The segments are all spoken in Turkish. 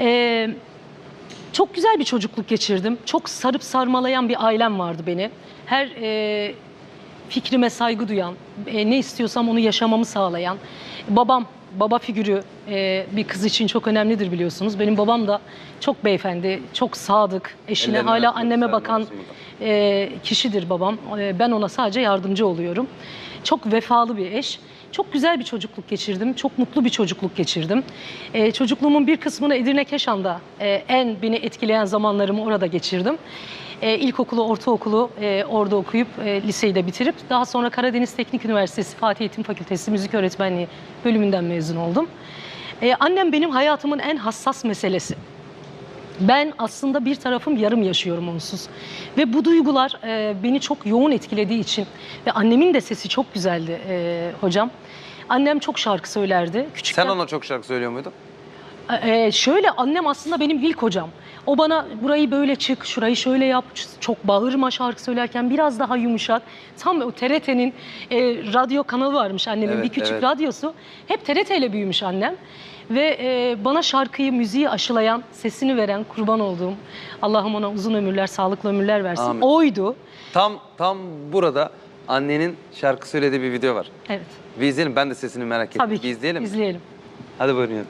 Ee, çok güzel bir çocukluk geçirdim. Çok sarıp sarmalayan bir ailem vardı beni. Her e, fikrime saygı duyan, e, ne istiyorsam onu yaşamamı sağlayan. Babam, baba figürü e, bir kız için çok önemlidir biliyorsunuz. Benim babam da çok beyefendi, çok sadık, eşine Ellerine hala anneme bakan e, kişidir babam. E, ben ona sadece yardımcı oluyorum. Çok vefalı bir eş. Çok güzel bir çocukluk geçirdim. Çok mutlu bir çocukluk geçirdim. E, çocukluğumun bir kısmını Edirne Keşan'da e, en beni etkileyen zamanlarımı orada geçirdim. E, ilkokulu, ortaokulu e, orada okuyup e, liseyi de bitirip daha sonra Karadeniz Teknik Üniversitesi Fatih Eğitim Fakültesi Müzik Öğretmenliği bölümünden mezun oldum. E, annem benim hayatımın en hassas meselesi. Ben aslında bir tarafım yarım yaşıyorum onsuz. Ve bu duygular e, beni çok yoğun etkilediği için ve annemin de sesi çok güzeldi e, hocam. Annem çok şarkı söylerdi. Küçükken, Sen ona çok şarkı söylüyor muydun? E, şöyle annem aslında benim ilk hocam. O bana burayı böyle çık, şurayı şöyle yap, çok bağırma şarkı söylerken biraz daha yumuşak. Tam o TRT'nin e, radyo kanalı varmış annemin Evet, bir küçük evet. radyosu. Hep TRT ile büyümüş annem. Ve e, bana şarkıyı, müziği aşılayan, sesini veren, kurban olduğum, Allah'ım ona uzun ömürler, sağlıklı ömürler versin. Amin. Oydu. Tam tam burada annenin şarkı söylediği bir video var. Evet. Bir izleyelim ben de sesini merak ettim. Tabii ki. Bir izleyelim mi? İzleyelim. Hadi buyurun.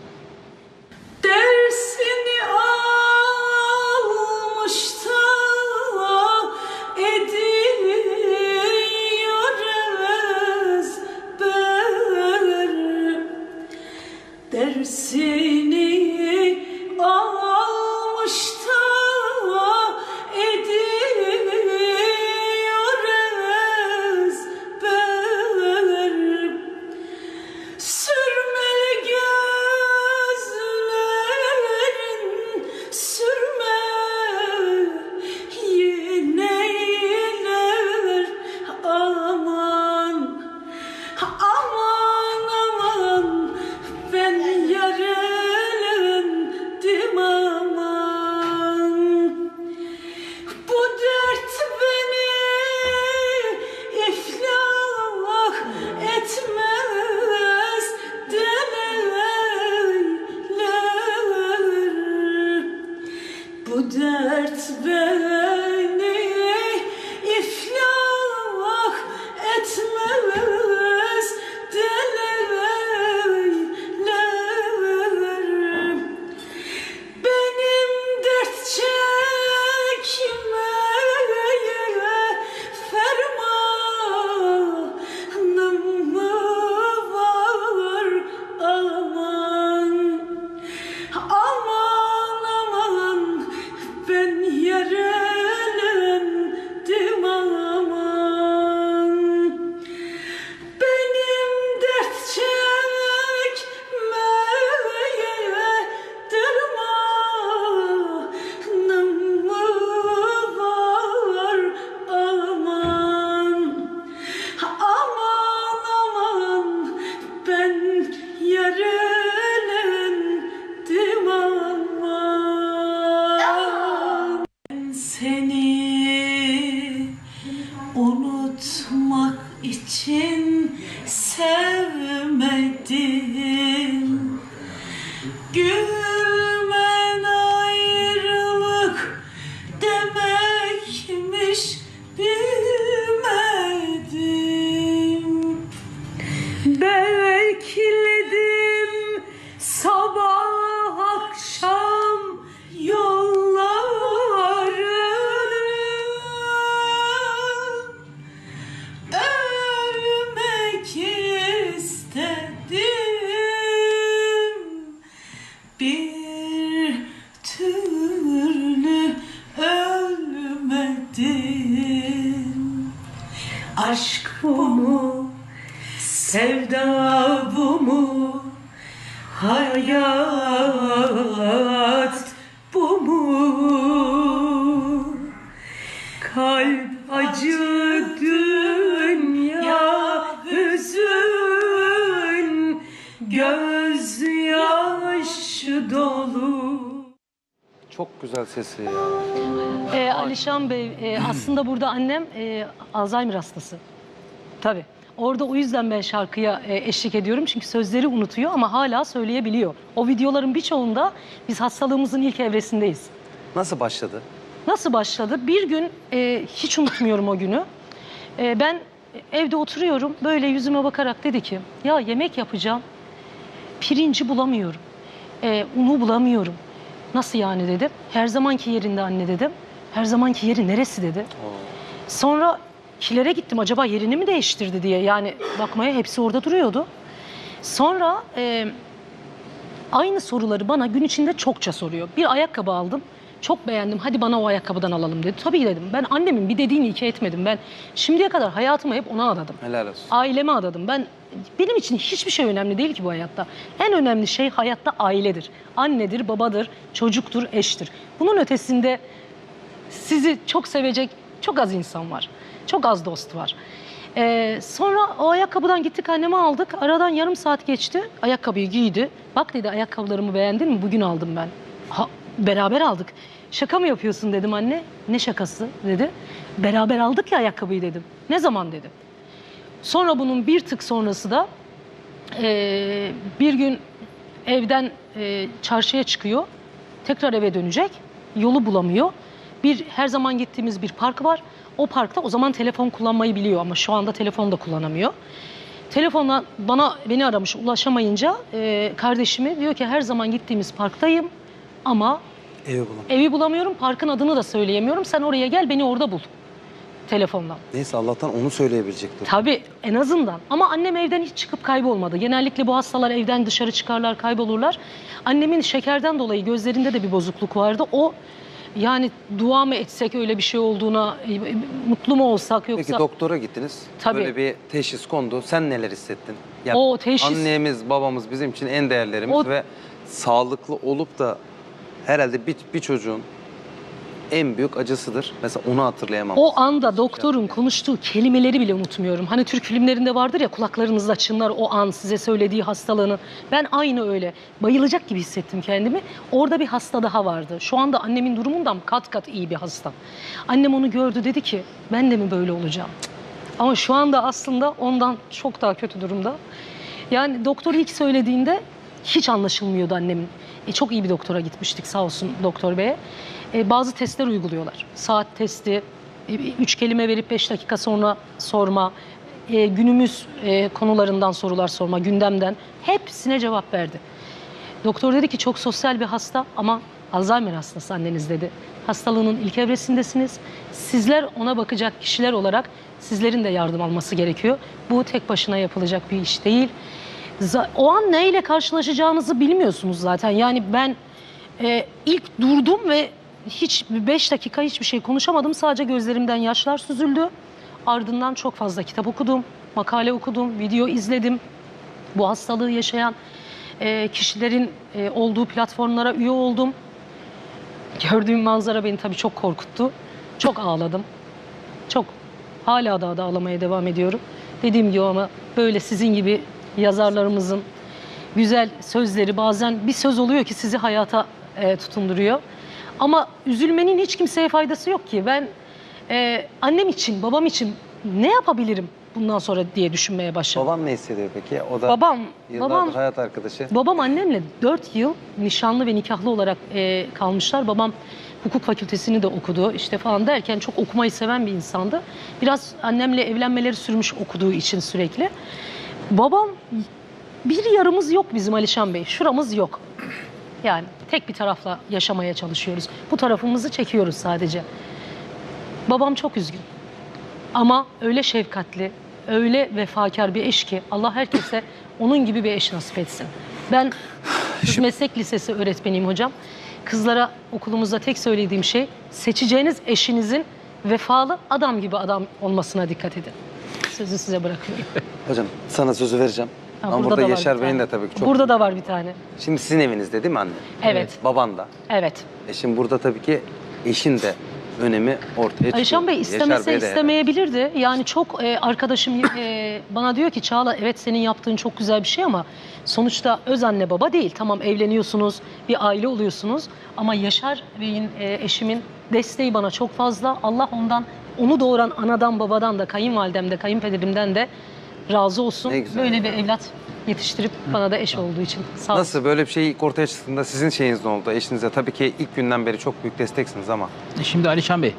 Sesi ya. Ee, Alişan Bey, e, aslında burada annem e, Alzheimer hastası. Tabii. Orada o yüzden ben şarkıya e, eşlik ediyorum. Çünkü sözleri unutuyor ama hala söyleyebiliyor. O videoların birçoğunda biz hastalığımızın ilk evresindeyiz. Nasıl başladı? Nasıl başladı? Bir gün e, hiç unutmuyorum o günü. E, ben evde oturuyorum böyle yüzüme bakarak dedi ki ya yemek yapacağım. Pirinci bulamıyorum. E, unu bulamıyorum. Nasıl yani dedim. Her zamanki yerinde anne dedim. Her zamanki yeri neresi dedi. Sonra kilere gittim acaba yerini mi değiştirdi diye. Yani bakmaya hepsi orada duruyordu. Sonra e, aynı soruları bana gün içinde çokça soruyor. Bir ayakkabı aldım. Çok beğendim. Hadi bana o ayakkabıdan alalım dedi. Tabii dedim. Ben annemin bir dediğini iki etmedim. Ben şimdiye kadar hayatımı hep ona adadım. Helal olsun. Aileme adadım. Ben benim için hiçbir şey önemli değil ki bu hayatta. En önemli şey hayatta ailedir. Annedir, babadır, çocuktur, eştir. Bunun ötesinde sizi çok sevecek çok az insan var. Çok az dost var. Ee, sonra o ayakkabıdan gittik anneme aldık. Aradan yarım saat geçti. Ayakkabıyı giydi. Bak dedi ayakkabılarımı beğendin mi? Bugün aldım ben. Ha, beraber aldık. Şaka mı yapıyorsun dedim anne. Ne şakası dedi. Beraber aldık ya ayakkabıyı dedim. Ne zaman dedi. Sonra bunun bir tık sonrası da eee, bir gün evden eee, çarşıya çıkıyor. Tekrar eve dönecek. Yolu bulamıyor. Bir her zaman gittiğimiz bir park var. O parkta o zaman telefon kullanmayı biliyor ama şu anda telefon da kullanamıyor. Telefonla bana beni aramış ulaşamayınca eee, kardeşimi diyor ki her zaman gittiğimiz parktayım ama Evi bulam. evi bulamıyorum. Parkın adını da söyleyemiyorum. Sen oraya gel beni orada bul. Telefonla. Neyse Allah'tan onu söyleyebilecektir. Tabii en azından. Ama annem evden hiç çıkıp kaybolmadı. Genellikle bu hastalar evden dışarı çıkarlar, kaybolurlar. Annemin şekerden dolayı gözlerinde de bir bozukluk vardı. O yani dua mı etsek öyle bir şey olduğuna, e, mutlu mu olsak yoksa... Peki doktora gittiniz. Tabii. Böyle bir teşhis kondu. Sen neler hissettin? O teşhis- Annemiz, babamız bizim için en değerlerimiz O- ve sağlıklı olup da herhalde bir, bir çocuğun en büyük acısıdır. Mesela onu hatırlayamam. O anda doktorun konuştuğu kelimeleri bile unutmuyorum. Hani Türk filmlerinde vardır ya kulaklarınızda çınlar o an size söylediği hastalığını. Ben aynı öyle bayılacak gibi hissettim kendimi. Orada bir hasta daha vardı. Şu anda annemin durumundan kat kat iyi bir hasta. Annem onu gördü dedi ki ben de mi böyle olacağım? Ama şu anda aslında ondan çok daha kötü durumda. Yani doktor ilk söylediğinde hiç anlaşılmıyordu annemin. E, çok iyi bir doktora gitmiştik sağ olsun doktor beye. E, bazı testler uyguluyorlar. Saat testi, e, üç kelime verip beş dakika sonra sorma, e, günümüz e, konularından sorular sorma, gündemden hepsine cevap verdi. Doktor dedi ki çok sosyal bir hasta ama Alzheimer hastası anneniz dedi. Hastalığının ilk evresindesiniz. Sizler ona bakacak kişiler olarak sizlerin de yardım alması gerekiyor. Bu tek başına yapılacak bir iş değil. O an neyle karşılaşacağınızı bilmiyorsunuz zaten. Yani ben e, ilk durdum ve hiç beş dakika hiçbir şey konuşamadım. Sadece gözlerimden yaşlar süzüldü. Ardından çok fazla kitap okudum, makale okudum, video izledim bu hastalığı yaşayan e, kişilerin e, olduğu platformlara üye oldum. Gördüğüm manzara beni tabii çok korkuttu. Çok ağladım. Çok. Hala daha da ağlamaya devam ediyorum. Dediğim gibi ama böyle sizin gibi yazarlarımızın güzel sözleri bazen bir söz oluyor ki sizi hayata e, tutunduruyor. Ama üzülmenin hiç kimseye faydası yok ki. Ben e, annem için, babam için ne yapabilirim bundan sonra diye düşünmeye başladım. Babam ne hissediyor peki? O da Babam, yıllardır babam, hayat arkadaşı. babam annemle 4 yıl nişanlı ve nikahlı olarak e, kalmışlar. Babam hukuk fakültesini de okudu işte falan derken çok okumayı seven bir insandı. Biraz annemle evlenmeleri sürmüş okuduğu için sürekli. Babam bir yarımız yok bizim Alişan Bey. Şuramız yok. Yani tek bir tarafla yaşamaya çalışıyoruz. Bu tarafımızı çekiyoruz sadece. Babam çok üzgün. Ama öyle şefkatli, öyle vefakar bir eş ki Allah herkese onun gibi bir eş nasip etsin. Ben kız meslek lisesi öğretmeniyim hocam. Kızlara okulumuzda tek söylediğim şey seçeceğiniz eşinizin vefalı adam gibi adam olmasına dikkat edin. Sözü size bırakıyorum. Hocam sana sözü vereceğim. Ha, Ama burada, da var Yaşar bir Bey'in tane. de tabii ki çok... Burada da var bir tane. Şimdi sizin evinizde değil mi anne? Evet. Baban da. Evet. E şimdi burada tabii ki eşin de önemi ortaya çıkıyor. Alişan Bey Yaşar istemese Bey de istemeyebilirdi. Yani çok e, arkadaşım e, bana diyor ki Çağla evet senin yaptığın çok güzel bir şey ama sonuçta öz anne baba değil. Tamam evleniyorsunuz, bir aile oluyorsunuz ama Yaşar Bey'in e, eşimin desteği bana çok fazla. Allah ondan onu doğuran anadan babadan da kayınvalidemde kayınpederimden de razı olsun. Ne güzel. Böyle bir evlat yetiştirip bana da eş olduğu için. Sağ olsun. Nasıl böyle bir şey ilk ortaya çıktığında sizin şeyiniz ne oldu? Eşinize tabii ki ilk günden beri çok büyük desteksiniz ama. Şimdi Alişan Bey,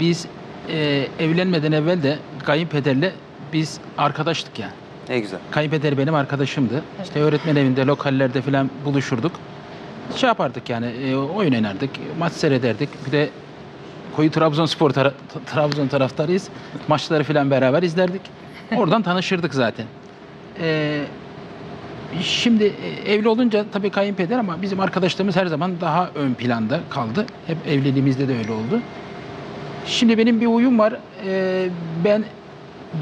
biz e, evlenmeden evvel de kayınpederle biz arkadaştık yani. Ne güzel. Kayınpeder benim arkadaşımdı. İşte öğretmen evinde, lokallerde falan buluşurduk. Şey yapardık yani, e, oyun oynardık, maç seyrederdik. Bir de koyu Trabzonspor tara- Trabzon taraftarıyız. Maçları falan beraber izlerdik. Oradan tanışırdık zaten. E, şimdi e, evli olunca tabii kayınpeder ama bizim arkadaşlığımız her zaman daha ön planda kaldı. Hep evliliğimizde de öyle oldu. Şimdi benim bir uyum var. E, ben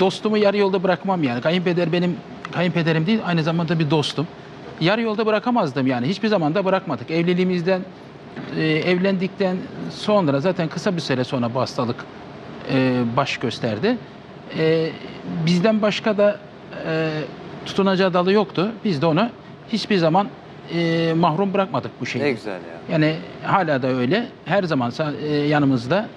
dostumu yarı yolda bırakmam yani. Kayınpeder benim kayınpederim değil aynı zamanda bir dostum. Yarı yolda bırakamazdım yani. Hiçbir zaman da bırakmadık. Evliliğimizden e, evlendikten sonra zaten kısa bir süre sonra bu hastalık e, baş gösterdi. E, bizden başka da e, tutunacağı dalı yoktu. Biz de onu hiçbir zaman e, mahrum bırakmadık bu şeyi. Ne güzel ya. Yani hala da öyle. Her zaman e, yanımızda,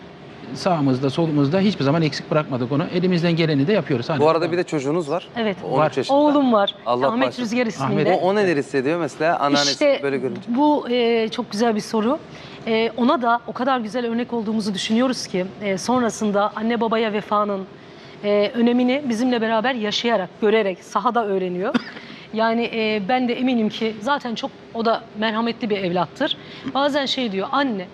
sağımızda, solumuzda hiçbir zaman eksik bırakmadık onu. Elimizden geleni de yapıyoruz. Hala Bu arada da. bir de çocuğunuz var. Evet. 13 Var. yaşında. Oğlum var. Allah Ahmet bağışlasın. Rüzgar isminde. O, o neler hissediyor mesela anneannesi İşte böyle görünce? bu e, çok güzel bir soru. E, ona da o kadar güzel örnek olduğumuzu düşünüyoruz ki e, sonrasında anne babaya vefanın e, önemini bizimle beraber yaşayarak, görerek, sahada öğreniyor. Yani e, ben de eminim ki zaten çok o da merhametli bir evlattır. Bazen şey diyor anne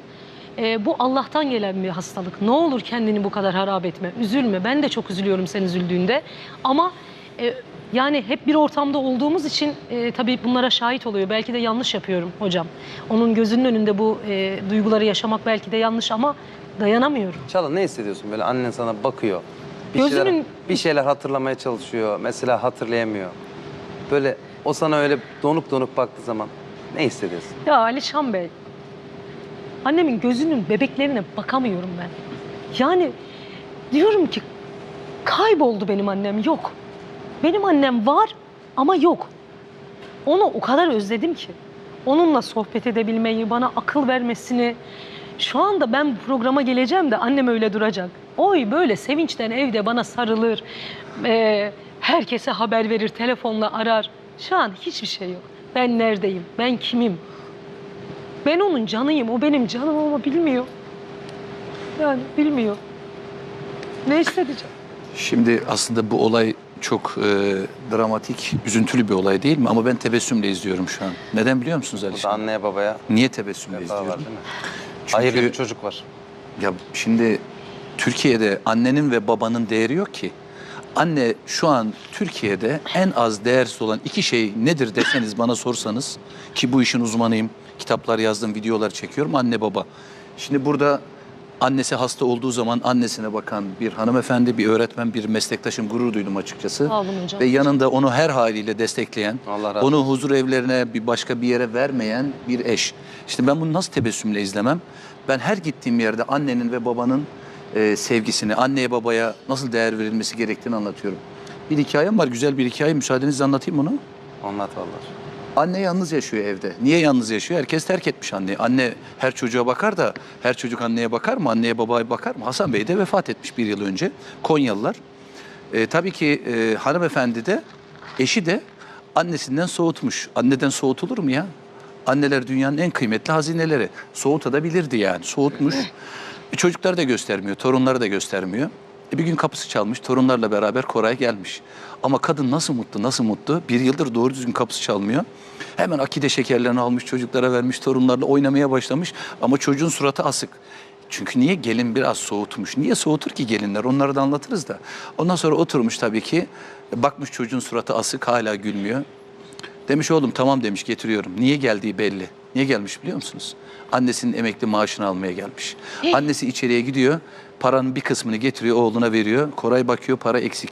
e, bu Allah'tan gelen bir hastalık. Ne olur kendini bu kadar harap etme, üzülme. Ben de çok üzülüyorum sen üzüldüğünde. Ama e, yani hep bir ortamda olduğumuz için e, tabii bunlara şahit oluyor. Belki de yanlış yapıyorum hocam. Onun gözünün önünde bu e, duyguları yaşamak belki de yanlış ama dayanamıyorum. Çağla ne hissediyorsun böyle annen sana bakıyor. Bir Gözünün- şeyler, bir şeyler hatırlamaya çalışıyor. Mesela hatırlayamıyor. Böyle o sana öyle donuk donuk baktığı zaman ne hissediyorsun? Ya Alişan Bey, annemin gözünün bebeklerine bakamıyorum ben. Yani diyorum ki kayboldu benim annem, yok. Benim annem var ama yok. Onu o kadar özledim ki. Onunla sohbet edebilmeyi, bana akıl vermesini. Şu anda ben programa geleceğim de annem öyle duracak. Oy böyle sevinçten evde bana sarılır. Ee, herkese haber verir, telefonla arar. Şu an hiçbir şey yok. Ben neredeyim? Ben kimim? Ben onun canıyım. O benim canım ama bilmiyor. Yani bilmiyor. Ne hissedeceğim? Şimdi aslında bu olay çok e, dramatik, üzüntülü bir olay değil mi? Ama ben tebessümle izliyorum şu an. Neden biliyor musunuz Burada Alişan? anneye babaya Niye tebessümle vefa var izliyorum? değil mi? Çünkü- Hayırlı bir çocuk var. Ya şimdi Türkiye'de annenin ve babanın değeri yok ki. Anne şu an Türkiye'de en az değersiz olan iki şey nedir deseniz bana sorsanız ki bu işin uzmanıyım. Kitaplar yazdım, videolar çekiyorum. Anne baba. Şimdi burada annesi hasta olduğu zaman annesine bakan bir hanımefendi, bir öğretmen, bir meslektaşım gurur duydum açıkçası. Sağ olun hocam. Ve yanında onu her haliyle destekleyen, Allah razı onu huzur evlerine bir başka bir yere vermeyen bir eş. İşte ben bunu nasıl tebessümle izlemem? Ben her gittiğim yerde annenin ve babanın e, sevgisini, anneye babaya nasıl değer verilmesi gerektiğini anlatıyorum. Bir hikayem var, güzel bir hikaye. Müsaadenizle anlatayım onu. Anlat vallahi. Anne yalnız yaşıyor evde. Niye yalnız yaşıyor? Herkes terk etmiş anneyi. Anne her çocuğa bakar da her çocuk anneye bakar mı? Anneye babaya bakar mı? Hasan Bey de vefat etmiş bir yıl önce. Konyalılar. E, tabii ki e, hanımefendi de eşi de annesinden soğutmuş. Anneden soğutulur mu ya? Anneler dünyanın en kıymetli hazineleri. Soğutabilirdi yani. Soğutmuş. E, çocuklar da göstermiyor, torunları da göstermiyor. E, bir gün kapısı çalmış, torunlarla beraber Koray gelmiş. Ama kadın nasıl mutlu, nasıl mutlu? Bir yıldır doğru düzgün kapısı çalmıyor. Hemen akide şekerlerini almış, çocuklara vermiş, torunlarla oynamaya başlamış. Ama çocuğun suratı asık. Çünkü niye gelin biraz soğutmuş? Niye soğutur ki gelinler? Onları da anlatırız da. Ondan sonra oturmuş tabii ki. Bakmış çocuğun suratı asık, hala gülmüyor. Demiş oğlum tamam demiş getiriyorum. Niye geldiği belli. Niye gelmiş biliyor musunuz? Annesinin emekli maaşını almaya gelmiş. Annesi içeriye gidiyor. Paranın bir kısmını getiriyor oğluna veriyor. Koray bakıyor para eksik.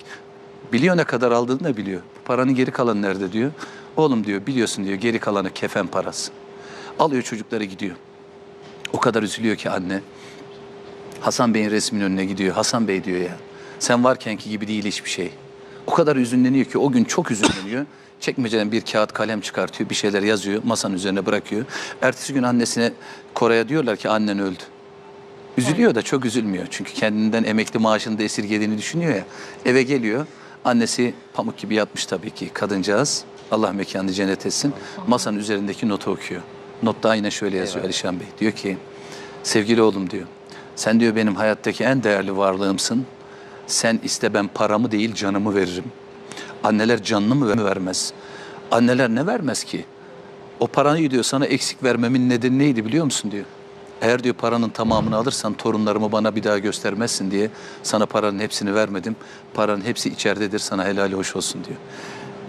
Biliyor ne kadar aldığını da biliyor. Paranın geri kalanı nerede diyor. Oğlum diyor biliyorsun diyor geri kalanı kefen parası. Alıyor çocukları gidiyor. O kadar üzülüyor ki anne. Hasan Bey'in resminin önüne gidiyor. Hasan Bey diyor ya. Sen varkenki gibi değil hiçbir şey. O kadar üzünleniyor ki o gün çok üzünleniyor. Çekmeceden bir kağıt kalem çıkartıyor, bir şeyler yazıyor, masanın üzerine bırakıyor. Ertesi gün annesine Koray'a diyorlar ki annen öldü. Üzülüyor da çok üzülmüyor. Çünkü kendinden emekli maaşını da esirgediğini düşünüyor ya. Eve geliyor. Annesi pamuk gibi yatmış tabii ki kadıncağız. Allah mekanını cennet etsin. Masanın üzerindeki notu okuyor. Notta aynen şöyle yazıyor Alişan Bey. Diyor ki sevgili oğlum diyor. Sen diyor benim hayattaki en değerli varlığımsın. Sen iste ben paramı değil canımı veririm. Anneler canını mı vermez? Anneler ne vermez ki? O parayı diyor sana eksik vermemin nedeni neydi biliyor musun diyor. Eğer diyor paranın tamamını alırsan torunlarımı bana bir daha göstermezsin diye sana paranın hepsini vermedim. Paranın hepsi içeridedir sana helali hoş olsun diyor.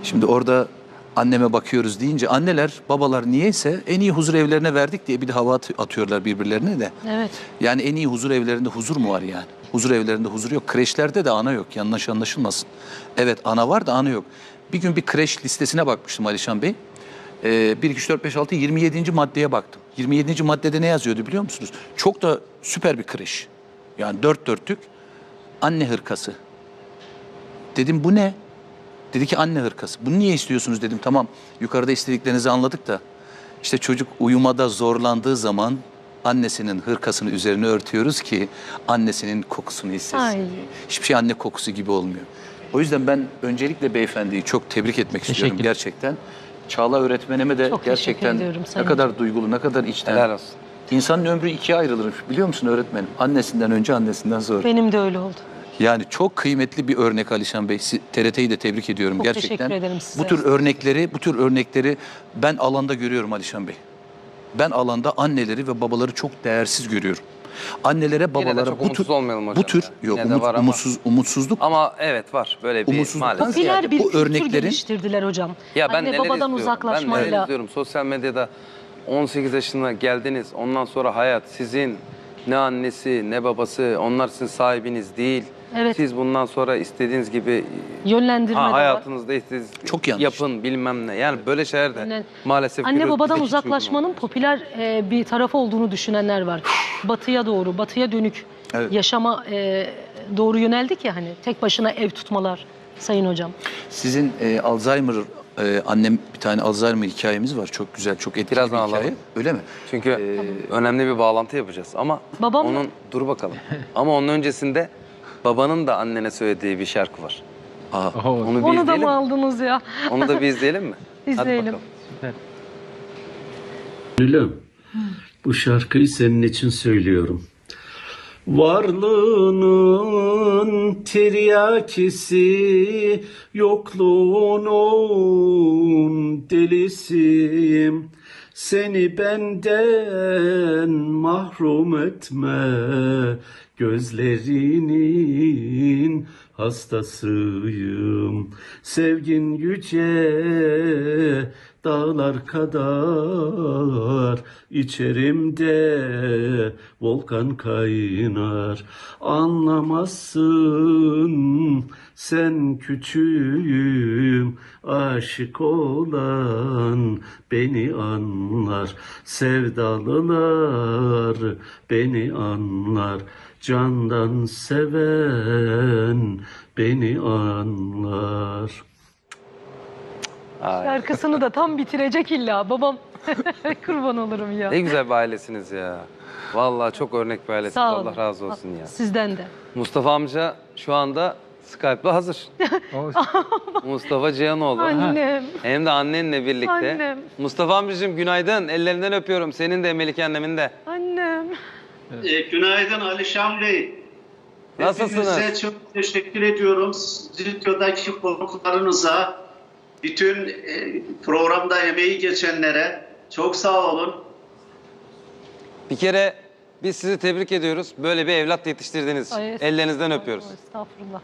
Şimdi orada anneme bakıyoruz deyince anneler babalar niyeyse en iyi huzur evlerine verdik diye bir de hava at- atıyorlar birbirlerine de. Evet. Yani en iyi huzur evlerinde huzur mu var yani? Huzur evlerinde huzur yok. Kreşlerde de ana yok. Yanlış anlaşılmasın. Evet ana var da ana yok. Bir gün bir kreş listesine bakmıştım Alişan Bey. Ee, 1, 2, 3, 4, 5, 6, 27. maddeye baktım. 27. maddede ne yazıyordu biliyor musunuz? Çok da süper bir kreş. Yani dört dörtlük anne hırkası. Dedim bu ne? Dedi ki anne hırkası. Bunu niye istiyorsunuz dedim. Tamam yukarıda istediklerinizi anladık da. İşte çocuk uyumada zorlandığı zaman annesinin hırkasını üzerine örtüyoruz ki annesinin kokusunu hissetsin. Ay. Hiçbir şey anne kokusu gibi olmuyor. O yüzden ben öncelikle beyefendiyi çok tebrik etmek istiyorum gerçekten. Çağla öğretmenime de Çok gerçekten ediyorum ne kadar duygulu, ne kadar içten. Helal olsun. İnsanın ömrü ikiye ayrılır biliyor musun öğretmenim? Annesinden önce, annesinden sonra. Benim de öyle oldu. Yani çok kıymetli bir örnek Alişan Bey. TRT'yi de tebrik ediyorum Çok gerçekten. teşekkür ederim size. Bu tür örnekleri, bu tür örnekleri ben alanda görüyorum Alişan Bey. Ben alanda anneleri ve babaları çok değersiz görüyorum. Annelere, babalara bu tür olmayalım hocam bu tür ya. yok umut- var ama- umutsuz umutsuzluk Ama evet var böyle bir ziyade Popüler bir bu kültür örneklerin- geliştirdiler hocam. Ya ben Anne neler babadan izliyorum. Ben neler uzaklaşmayla. izliyorum. Sosyal medyada 18 yaşına geldiniz. Ondan sonra hayat sizin ne annesi ne babası onlar sizin sahibiniz değil. Evet. Siz bundan sonra istediğiniz gibi Yönlendirme ha, var. hayatınızda istediğiniz Çok yanlış. yapın bilmem ne. Yani böyle şeyler de Yönlen- maalesef Anne babadan hiç uygun uzaklaşmanın olmuyor. popüler e, bir tarafı olduğunu düşünenler var. batıya doğru, batıya dönük Evet. yaşama e, doğru yöneldik ya hani tek başına ev tutmalar sayın hocam. sizin e, Alzheimer e, annem bir tane Alzheimer hikayemiz var. Çok güzel, çok etkili Birazdan bir hikaye. alalım. Öyle mi? Çünkü önemli bir bağlantı yapacağız ama Babam- onun dur bakalım. ama onun öncesinde babanın da annene söylediği bir şarkı var. Aa, Oho, Onu bir Onu da izleyelim. mı mi? aldınız ya? Onu da bir izleyelim mi? Hadi İzleyelim. bakalım. Gönülüm, bu şarkıyı senin için söylüyorum. Varlığının tiryakisi, yokluğunun delisiyim. Seni benden mahrum etme, gözlerinin hastasıyım. Sevgin yüce, dağlar kadar içerimde volkan kaynar. Anlamazsın sen küçüğüm aşık olan beni anlar. Sevdalılar beni anlar. Candan seven beni anlar Ay, Şarkısını da tam bitirecek illa babam. Kurban olurum ya. ne güzel bir ailesiniz ya. Vallahi çok örnek bir ailesiniz. Sağ olun. Allah razı olsun ya. Sizden de. Mustafa amca şu anda Skype'la hazır. Mustafa Cihanoğlu. Annem. Hem de annenle birlikte. Annem. Mustafa amcacığım günaydın. Ellerinden öpüyorum. Senin de Melike annemin de. Annem. E, günaydın Alişan Bey. Nasılsınız? Hepinize çok teşekkür ediyorum. Stüdyodaki konuklarınıza, bütün e, programda emeği geçenlere çok sağ olun. Bir kere biz sizi tebrik ediyoruz. Böyle bir evlat yetiştirdiniz. Ay, Ellerinizden öpüyoruz. Estağfurullah.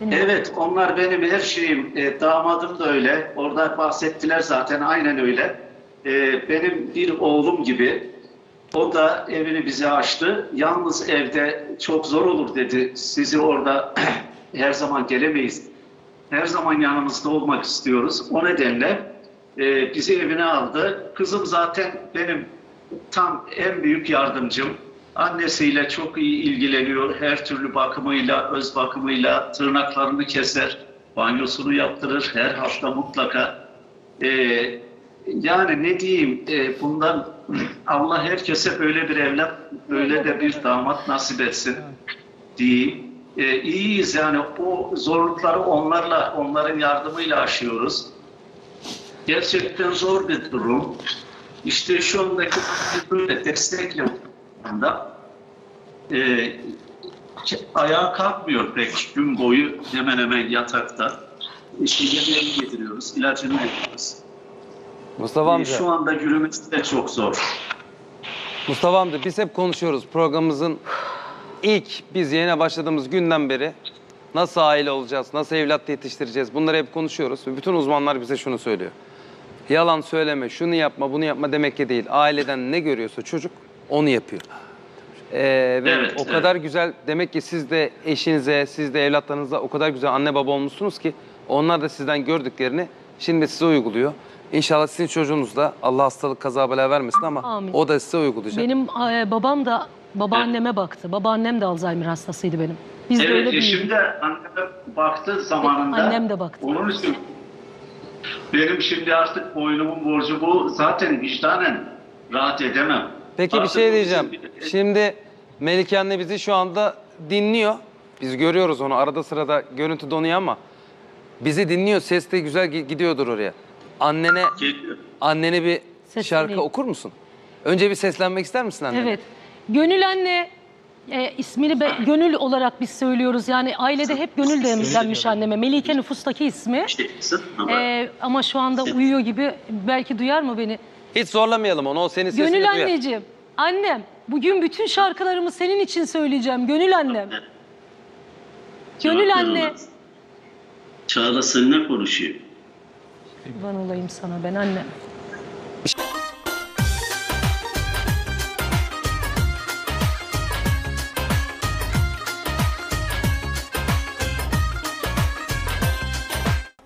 Benim- Evet, onlar benim her şeyim. E, damadım da öyle. Orada bahsettiler zaten, aynen öyle. E, benim bir oğlum gibi. O da evini bize açtı. Yalnız evde çok zor olur dedi. Sizi orada her zaman gelemeyiz. Her zaman yanınızda olmak istiyoruz. O nedenle e, bizi evine aldı. Kızım zaten benim tam en büyük yardımcım. Annesiyle çok iyi ilgileniyor. Her türlü bakımıyla, öz bakımıyla tırnaklarını keser, banyosunu yaptırır her hafta mutlaka. Ee, yani ne diyeyim, e, bundan Allah herkese böyle bir evlat, böyle de bir damat nasip etsin diyeyim. E, iyiyiz yani o zorlukları onlarla, onların yardımıyla aşıyoruz. Gerçekten zor bir durum. İşte şu andaki böyle destekle anda e, ayağa kalkmıyor pek gün boyu hemen hemen yatakta. İşte yemeğini getiriyoruz, ilacını veriyoruz. Mustafa E, amca. Şu anda yürümesi de çok zor. Mustafa amca biz hep konuşuyoruz programımızın ilk biz yayına başladığımız günden beri nasıl aile olacağız, nasıl evlat yetiştireceğiz bunları hep konuşuyoruz ve bütün uzmanlar bize şunu söylüyor. Yalan söyleme, şunu yapma, bunu yapma demek ki değil. Aileden ne görüyorsa çocuk onu yapıyor. Ee, ve Evet, o evet. kadar güzel demek ki siz de eşinize, siz de evlatlarınıza o kadar güzel anne baba olmuşsunuz ki onlar da sizden gördüklerini şimdi size uyguluyor. İnşallah sizin çocuğunuz da Allah hastalık kaza bela vermesin ama Amin. o da size uygulayacak. Benim e, babam da babaanneme baktı. Babaannem de Alzheimer hastasıydı benim. Biz de öyle Evet, büyüdük. eşim de anneme baktı zamanında. Annem de baktı. Onun için benim şimdi artık boynumun borcu bu. Zaten vicdanen rahat edemem. Peki bir Artık şey bu diyeceğim. bizim- Şimdi Melike anne bizi şu anda dinliyor. Biz görüyoruz onu arada sırada görüntü donuyor ama bizi dinliyor. Ses de güzel gi- gidiyordur oraya. Annene Geliyor. annene bir Sesleneyim. şarkı okur musun? Önce bir seslenmek ister misin annene? Evet. Gönül anne e, ismini be- Gönül olarak biz söylüyoruz. Yani ailede hep Gönül de- denmiş anneme. Melike nüfustaki ismi. Ama E, ama şu anda uyuyor gibi. Belki duyar mı beni? Hiç zorlamayalım onu. O senin sesini Gönül duyar. anneciğim. Annem. Bugün bütün şarkılarımı senin için söyleyeceğim. Gönül annem. Gönül Cevap anne. veremez. Çağla seninle konuşuyor. Kurban olayım sana ben annem.